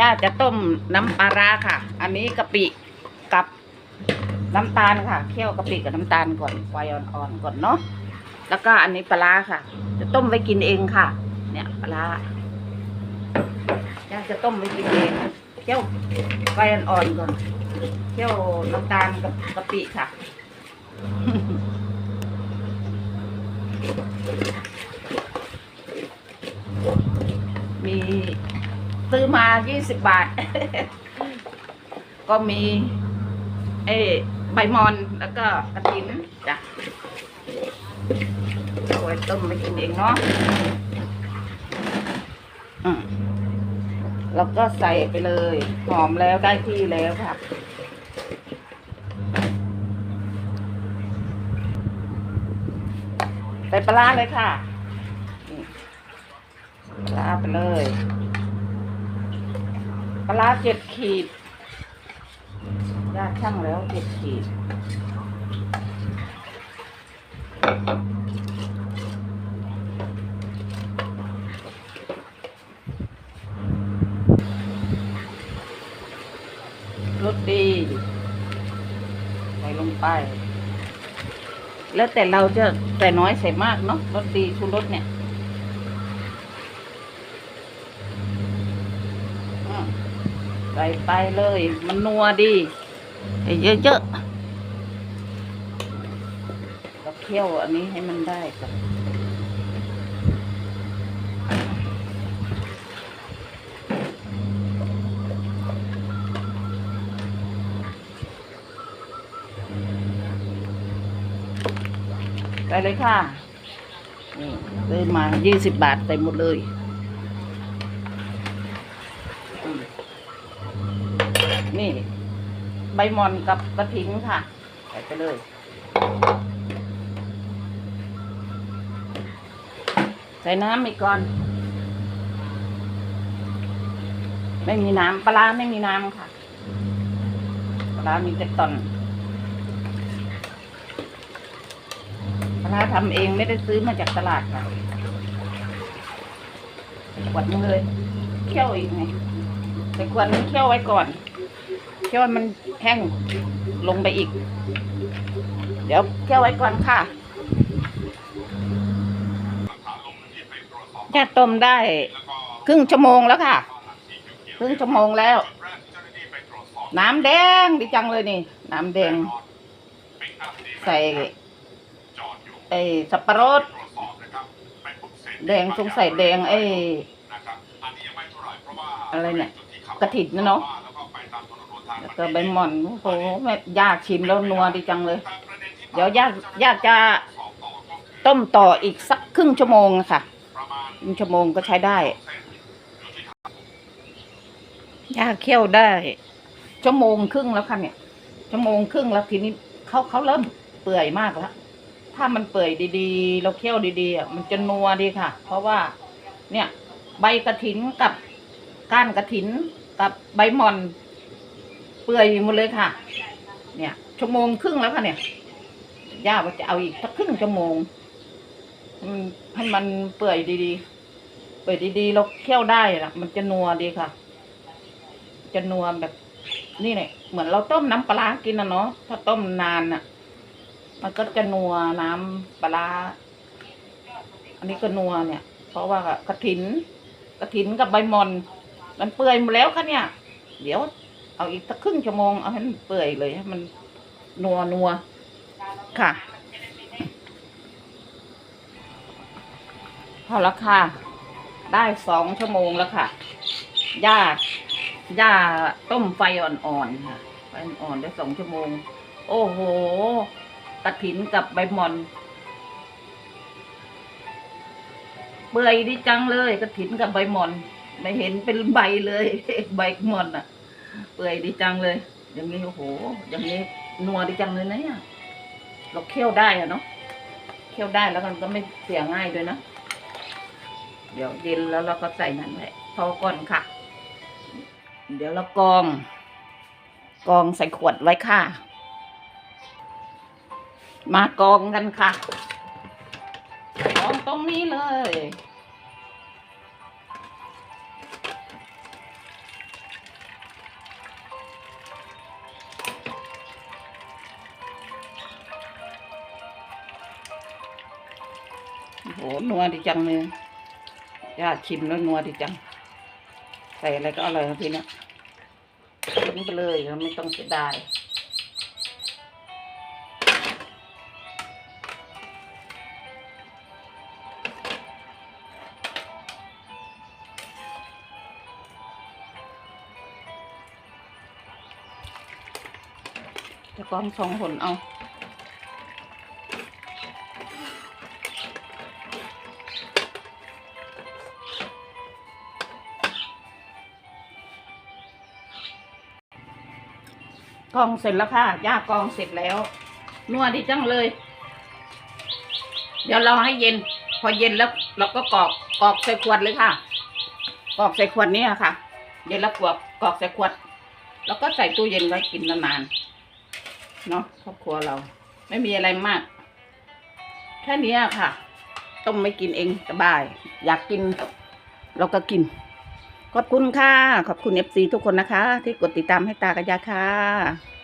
ย่าจะต้มน้ำปลาร้าค่ะ อันนี้กะปิกับน้ำตาลค่ะ เคี่ยวกะปิกับน้ำตาลก่อนไฟอ่อนๆก่อนเนาะ แล้วก็อันนี้ปลาร้าค่ะ จะต้มไว้กินเองค่ะ เนี่ยปลาร้าย่าจะต้มไว้กินเอง เคี่ยวไฟอ่อนๆก่อน เคี่ยวน้ำตาลกับกะปิค่ะ มี ซื้อมายี่สิบบาท ก็มีเอ้ใบมอนแล้วก็กระถินจ้ะเอาไว้ต้มไปกินเองเนาะอืมแล้วก็ใส่ไปเลย หอมแล้วได้ที่แล้วค่ะใส่ปลาเลยค่ะปลาไปเลย ปลาเจ็ดขีดยาช่างแล้วเจ็ดขีด รสดี ใส่ลงไป แล้วแต่เราจะใส่น้อยใส่มากเนาะรสดีชูรสเนี่ยอืม ใส่ไปเลย มันนัวดีเยอะๆเราเคี่ยวอันนี้ให้มันได้ก่อนใส่เลยค่ะ นี่ซื้อมายี่สิบบาทใส่หมดเลยอืม นี่ ใบมอนกับกระถิงค่ะ ใส่ไปเลย ใส่น้ำอีกก่อน ไม่มีน้ำปลาไม่มีน้ำค่ะปลามีแต่ตอนปลาทำเองไม่ได้ซื้อมาจากตลาดค่ะขวดนึงเลย เคี่ยวอีกไงแต่ขวดนึงเคี่ยวไว้ก่อน เคี่ยวมันแห้งลงไปอีก เดี๋ยวเคี่ยวไว้ก่อนค่ะแค่ต้มได้ครึ่งชั่วโมงแล้วค่ะ ครึ่งชั่วโมงแล้ว น้ำแดงดีจังเลยนี่ น้ำแดง ใส่ไอ้สับปะรดแดงสงสัยแดงไอ้อะไรเนี่ยกระถิ่นนะเนาะ แล้วก็ใบหม่อนโอ้โหแม่ยากชิมแล้วนัวดีจังเลย เดี๋ยวยากยากจะต้มต่ออีกสักครึ่งชั่วโมงอะค่ะครึ่งชั่วโมงก็ใช้ได้ยากเคี่ยวได้ ชั่วโมงครึ่งแล้วค่ะเนี่ยชั่วโมงครึ่งแล้วทีนี้เขาเขาเริ่มเปื่อยมากแล้วถ้ามันเปื่อยดีๆ เราเคี่ยวดีๆอะมันจะนัวดีค่ะ เพราะว่า เนี่ย ใบกระถินกับก้านกระถินกับใบหม่อน เปื่อยหมดเลยค่ะ เนี่ย ชั่วโมงครึ่งแล้วค่ะเนี่ยย่าว่าจะเอาอีกสักครึ่งชั่วโมงให้มันเปื่อยดีๆ เปื่อยดีๆเราเคี่ยวได้ละมันจะนัวดีค่ะ จะนัวแบบนี่เนี่ยเหมือนเราต้มน้ำปลากินนะเนาะถ้าต้มนานอะ มันก็จะนัวน้ำปลาร้าอันนี้ก็นัวเนี่ย เพราะว่ากระถิน กระถินกับใบมอน มันเปื่อยหมดแล้วค่ะเนี่ย เดี๋ยว เอาอีกสักครึ่งชั่วโมงเอาให้มันเปื่อยเลยให้มันนัวนัวค่ะ พอแล้วค่ะ ได้สองชั่วโมงแล้วค่ะย่าย่าต้มไฟอ่อนๆค่ะ ไฟอ่อนได้สองชั่วโมง โอ้โหกระถินกับใบหมอน เปื่อยดีจังเลยกระถินกับใบหมอน ไม่เห็นเป็นใบเลย ใบหมอนอะ เปื่อยดีจังเลย อย่างนี้โอ้โห อย่างนี้นัวดีจังเลยนะเนี่ยเราเคี่ยวได้อะเนาะเคี่ยวได้แล้วมันก็ไม่เสียง่ายด้วยนะเดี๋ยวเย็นแล้วเราก็ใส่นั่นแหละพอก่อนค่ะ เดี๋ยวเรากอง กองใส่ขวดไว้ค่ะ มากองกันค่ะกองตรงนี้เลย โหนัวดีจังเลยย่าชิมแล้วนัวดีจัง ใส่อะไรก็อร่อยครับพี่เนี่ยทิ้งไปเลยไม่ต้องเสียดายจะกรองสองหนเอา กองเสร็จแล้วค่ะย่ากองเสร็จแล้วนัวดีจังเลย เดี๋ยวเราให้เย็น พอเย็นแล้วเราก็กรอกกรอกใส่ขวดเลยค่ะกรอกใส่ขวดนี้ค่ะ เย็นแล้วกรอกกรอกใส่ขวด แล้วก็ใส่ตู้เย็นไว้กินนานๆเนาะครอบครัวเรา ไม่มีอะไรมาก แค่นี้ค่ะ ต้มไม่กินเองสบาย อยากกิน เราก็กิน ขอบคุณค่ะ ขอบคุณเอฟซีทุกคนนะคะ ที่กดติดตามให้ตากับยาค่ะ